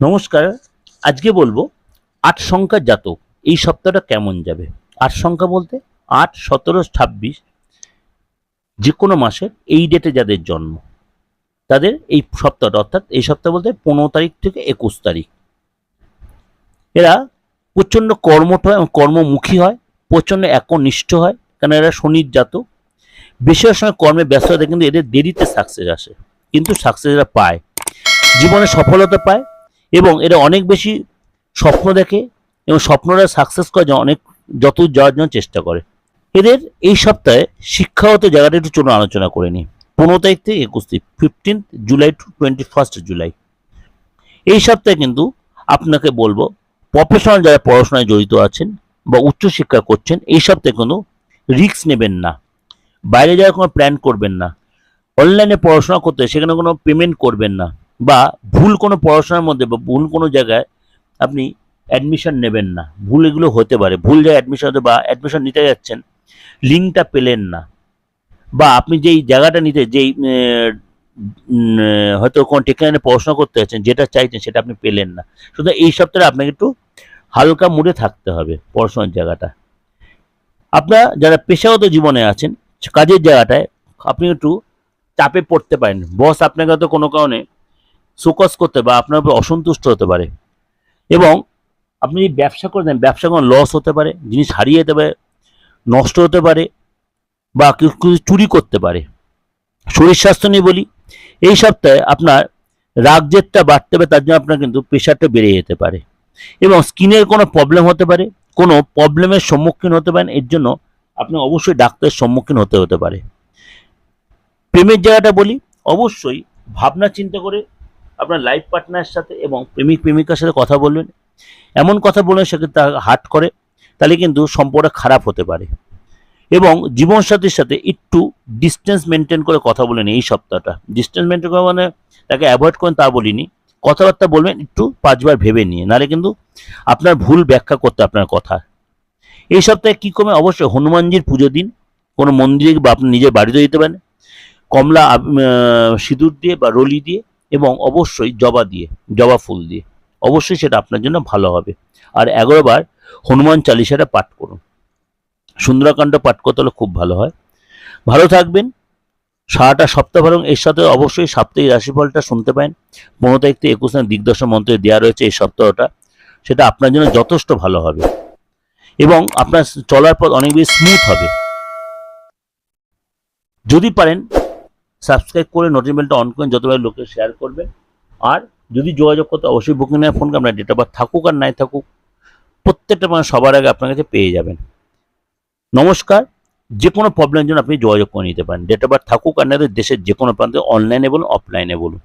নমস্কার, আজকে বলব আট সংখ্যার জাতক, এই সপ্তাহটা কেমন যাবে? আট সংখ্যা বলতে আট, সতেরো, ছাব্বিশ, যে কোনো মাসের এই ডেটে যাদের জন্ম, তাদের এই সপ্তাহটা, অর্থাৎ এই সপ্তাহ বলতে পনেরো তারিখ থেকে একুশ তারিখ। এরা প্রচণ্ড কর্মঠ হয় এবং কর্মমুখী হয়, প্রচণ্ড একনিষ্ঠ হয় কারণ এরা শনির জাতক। বেশিরভাগ সময় কর্মে ব্যস্ত থাকে, কিন্তু এদের দেরিতে সাকসেস আসে, কিন্তু সাকসেস এরা পায়। জীবনে সফলতা পায় এবং এরা অনেক বেশি স্বপ্ন দেখে এবং স্বপ্নরা সাকসেস করে যা- অনেক, যত যাওয়ার জন্য চেষ্টা করে। এদের এই সপ্তাহে শিক্ষাগত জায়গাটা একটু চলুন আলোচনা করে নিই। পনেরো তারিখ থেকে একুশ তারিখ fifteenth July to twenty first July এই সপ্তাহে কিন্তু আপনাকে বলব প্রফেশনাল যারা পড়াশোনায় জড়িত আছেন বা উচ্চশিক্ষা করছেন, এই সপ্তাহে কোনো রিস্ক নেবেন না। বাইরে যাওয়ার কোনো প্ল্যান করবেন না। অনলাইনে পড়াশোনা করতে সেখানে কোনো পেমেন্ট করবেন না। বা ভুল কোনো পড়াশোনার মধ্যে বা ভুল কোনো জায়গায় আপনি অ্যাডমিশন নেবেন না। ভুল এগুলো হতে পারে। ভুল জায়গায় অ্যাডমিশন হতে বা অ্যাডমিশন নিতে যাচ্ছেন লিঙ্কটা পেলেন না। বা আপনি যেই জায়গাটা নিতে, যেই হয়তো কোনো টেকনাইনে পড়াশোনা করতে যাচ্ছেন, যেটা চাইছেন সেটা আপনি পেলেন না। শুধু এই সপ্তাহে আপনাকে একটু হালকা মুডে থাকতে হবে পড়াশোনার জায়গাটা। আপনার যারা পেশাগত জীবনে আছেন, কাজের জায়গাটায় আপনি একটু চাপে পড়তে পারেন। বস আপনাকে হয়তো কোনো কারণে শোকস করতে বা আপনার উপর অসন্তুষ্ট হতে পারে। এবং আপনি যদি ব্যবসা করে দেন ব্যবসা কোনো লস হতে পারে, জিনিস হারিয়ে যেতে পারে, নষ্ট হতে পারে বা কেউ কিছু চুরি করতে পারে। শরীর স্বাস্থ্য নিয়ে বলি, এই সপ্তাহে আপনার রাগ জেদটা বাড়তে পারে, তার জন্য আপনার কিন্তু প্রেশারটা বেড়ে যেতে পারে। এবং স্কিনের কোনো প্রবলেম হতে পারে, কোনো প্রবলেমের সম্মুখীন হতে পারেন, এর জন্য আপনি অবশ্যই ডাক্তারের সম্মুখীন হতে হতে পারে। প্রেমের জায়গাটা বলি, অবশ্যই ভাবনা চিন্তা করে আপনার লাইফ পার্টনারের সাথে এবং প্রেমিক প্রেমিকার সাথে কথা বলবেন। এমন কথা বলবেন সেক্ষেত্রে তার হার্ট করে, তাহলে কিন্তু সম্পর্কটা খারাপ হতে পারে। এবং জীবনসাথীর সাথে একটু ডিস্টেন্স মেনটেন করে কথা বলেন এই সপ্তাহটা। ডিস্টেন্স মেনটেন করা মানে তাকে অ্যাভয়েড করেন তা বলিনি। কথাবার্তা বলবেন একটু পাঁচবার ভেবে নিয়ে, নাহলে কিন্তু আপনার ভুল ব্যাখ্যা করতে আপনার কথা। এই সপ্তাহে কী কমে অবশ্যই হনুমানজির পুজো দিন। কোনো মন্দিরে বা আপনি নিজের বাড়িতে দিতে পারেন। কমলা সিঁদুর দিয়ে বা রলি দিয়ে এবং অবশ্যই জবা দিয়ে, জবা ফুল দিয়ে। অবশ্যই সেটা আপনার জন্য ভালো হবে। আর এগারো বার হনুমান চালিসাটা পাঠ করুন। সুন্দরকাণ্ড পাঠ করতে হলে খুব ভালো হয়। ভালো থাকবেন। সারাটা সপ্তাহ ভালো এর সাথে অবশ্যই সাপ্তাহিক রাশিফলটা শুনতে পারেন। পনেরো তারিখ থেকে একুশ দিগদর্শন মন্ত্রে দেওয়া রয়েছে এই সপ্তাহটা। সেটা আপনার জন্য যথেষ্ট ভালো হবে। এবং আপনার চলার পথ অনেক বেশি স্মুথ হবে। যদি পারেন সাবস্ক্রাইব করে নোটিফিকেশনটা অন করেন যতবার লোকে শেয়ার করবেন আর যদি যোগাযোগ করতে অবশ্যই বুকিং নেয় ফোন আপনার ডেট অফ থাকুক আর নাই থাকুক, প্রত্যেকটা মানুষ সবার আগে আপনার কাছে পেয়ে যাবেন। নমস্কার, যে কোনো প্রবলেমের জন্য আপনি যোগাযোগ করে নিতে পারেন। ডেট অফ বার্থ থাকুক আর না দেশের যে কোনো প্রান্তে অনলাইনে বলুন অফলাইনে বলুন।